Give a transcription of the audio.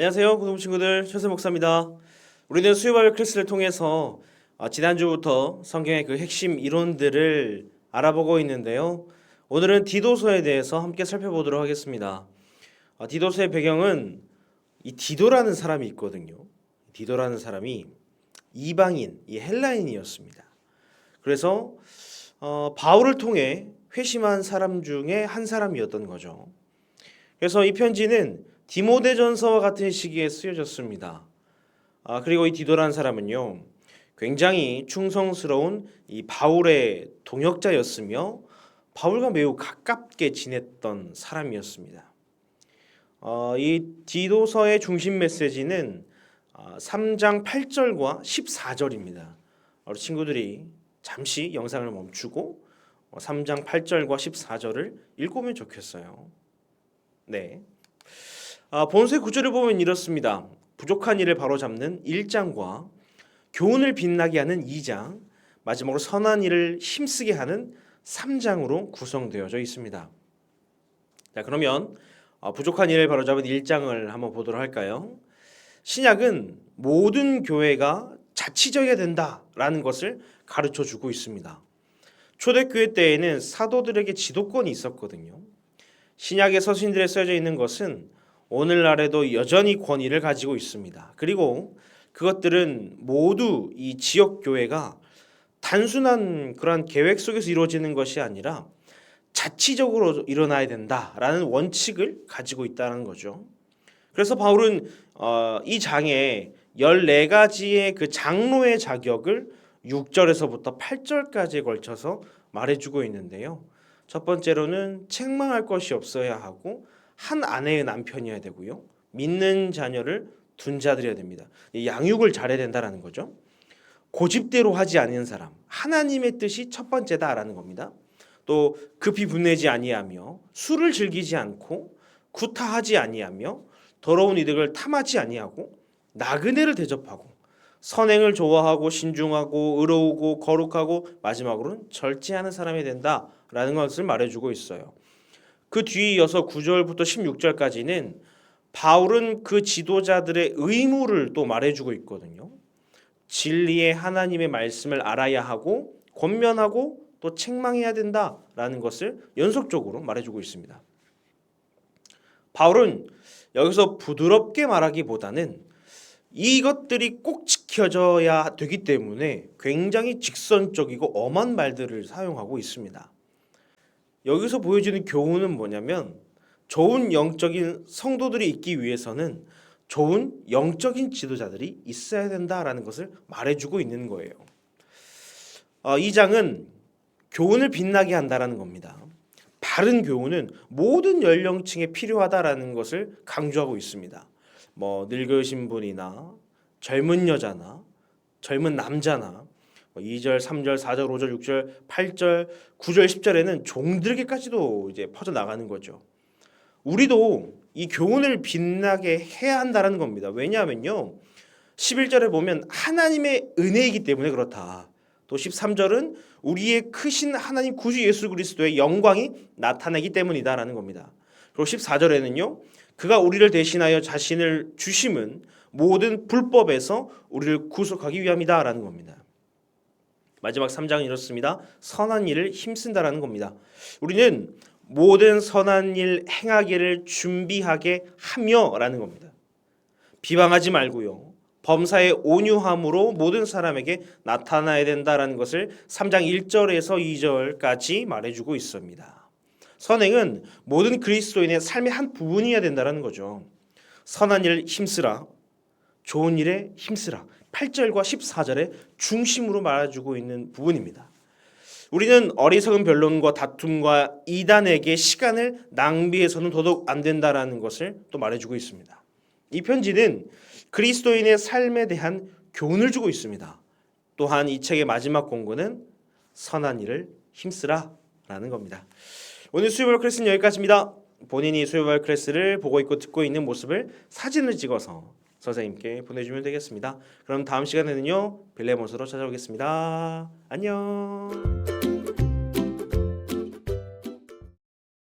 안녕하세요, 고등 친구들 최세 목사입니다. 우리는 수요바벨 클래스를 통해서 어, 지난주부터 성경의 그 핵심 이론들을 알아보고 있는데요. 오늘은 디도서에 대해서 함께 살펴보도록 하겠습니다. 어, 디도서의 배경은 이 디도라는 사람이 있거든요. 디도라는 사람이 이방인, 이 헬라인이었습니다. 그래서 어, 바울을 통해 회심한 사람 중에 한 사람이었던 거죠. 그래서 이 편지는 디모데전서와 같은 시기에 쓰여졌습니다. 아, 그리고 이 디도라는 사람은요, 굉장히 충성스러운 이 바울의 동역자였으며 바울과 매우 가깝게 지냈던 사람이었습니다. 어, 이 디도서의 중심 메시지는 아, 3장 8절과 14절입니다. 우리 친구들이 잠시 영상을 멈추고 어, 3장 8절과 14절을 읽으면 좋겠어요. 네. 아, 본서의 구절을 보면 이렇습니다. 부족한 일을 바로잡는 1장과 교훈을 빛나게 하는 2장, 마지막으로 선한 일을 힘쓰게 하는 3장으로 구성되어져 있습니다. 자, 그러면 어, 부족한 일을 바로잡은 1장을 한번 보도록 할까요? 신약은 모든 교회가 자치적이어야 된다라는 것을 가르쳐 주고 있습니다. 초대교회 때에는 사도들에게 지도권이 있었거든요. 신약의 서신들에 써져 있는 것은 오늘날에도 여전히 권위를 가지고 있습니다. 그리고 그것들은 모두 이 지역 교회가 단순한 그러한 계획 속에서 이루어지는 것이 아니라 자치적으로 일어나야 된다라는 원칙을 가지고 있다는 거죠. 그래서 바울은 어, 이 장에 14가지의 그 장로의 자격을 6절에서부터 8절까지에 걸쳐서 말해주고 있는데요. 첫 번째로는 책망할 것이 없어야 하고 한 아내의 남편이어야 되고요. 믿는 자녀를 둔 자들이어야 됩니다. 양육을 잘해야 된다라는 거죠. 고집대로 하지 않는 사람, 하나님의 뜻이 첫 번째다라는 겁니다. 또 급히 분내지 아니하며 술을 즐기지 않고 구타하지 아니하며 더러운 이득을 탐하지 아니하고 나그네를 대접하고 선행을 좋아하고 신중하고 의로우고 거룩하고 마지막으로는 절제하는 사람이 된다라는 것을 말해주고 있어요. 그 뒤에 이어서 9절부터 16절까지는 바울은 그 지도자들의 의무를 또 말해주고 있거든요. 진리의 하나님의 말씀을 알아야 하고 권면하고 또 책망해야 된다라는 것을 연속적으로 말해주고 있습니다. 바울은 여기서 부드럽게 말하기보다는 이것들이 꼭 지켜져야 되기 때문에 굉장히 직선적이고 엄한 말들을 사용하고 있습니다. 여기서 보여지는 교훈은 뭐냐면 좋은 영적인 성도들이 있기 위해서는 좋은 영적인 지도자들이 있어야 된다라는 것을 말해주고 있는 거예요. 어, 이 장은 교훈을 빛나게 한다라는 겁니다. 바른 교훈은 모든 연령층에 필요하다라는 것을 강조하고 있습니다. 뭐 늙으신 분이나 젊은 여자나 젊은 남자나 2절, 3절, 4절, 5절, 6절, 8절, 9절, 10절에는 종들에게까지도 이제 퍼져 나가는 거죠. 우리도 이 교훈을 빛나게 해야 한다는 겁니다. 왜냐하면요. 11절에 보면 하나님의 은혜이기 때문에 그렇다. 또 13절은 우리의 크신 하나님 구주 예수 그리스도의 영광이 나타나기 때문이다라는 겁니다. 그리고 14절에는요. 그가 우리를 대신하여 자신을 주심은 모든 불법에서 우리를 구속하기 위함이다라는 겁니다. 마지막 3장은 이렇습니다. 선한 일을 힘쓴다라는 겁니다. 우리는 모든 선한 일 행하기를 준비하게 하며라는 겁니다. 비방하지 말고요. 범사의 온유함으로 모든 사람에게 나타나야 된다라는 것을 3장 1절에서 2절까지 말해주고 있습니다. 선행은 모든 그리스도인의 삶의 한 부분이어야 된다라는 거죠. 선한 일 힘쓰라. 좋은 일에 힘쓰라. 8절과 14절의 중심으로 말해주고 있는 부분입니다. 우리는 어리석은 변론과 다툼과 이단에게 시간을 낭비해서는 더더욱 안 된다라는 것을 또 말해주고 있습니다. 이 편지는 그리스도인의 삶에 대한 교훈을 주고 있습니다. 또한 이 책의 마지막 공고는 선한 일을 힘쓰라라는 겁니다. 오늘 수요일 클래스는 여기까지입니다. 본인이 수요일 클래스를 보고 있고 듣고 있는 모습을 사진을 찍어서 선생님께 보내주면 되겠습니다. 그럼 다음 시간에는요 빌레몬스로 찾아오겠습니다. 안녕.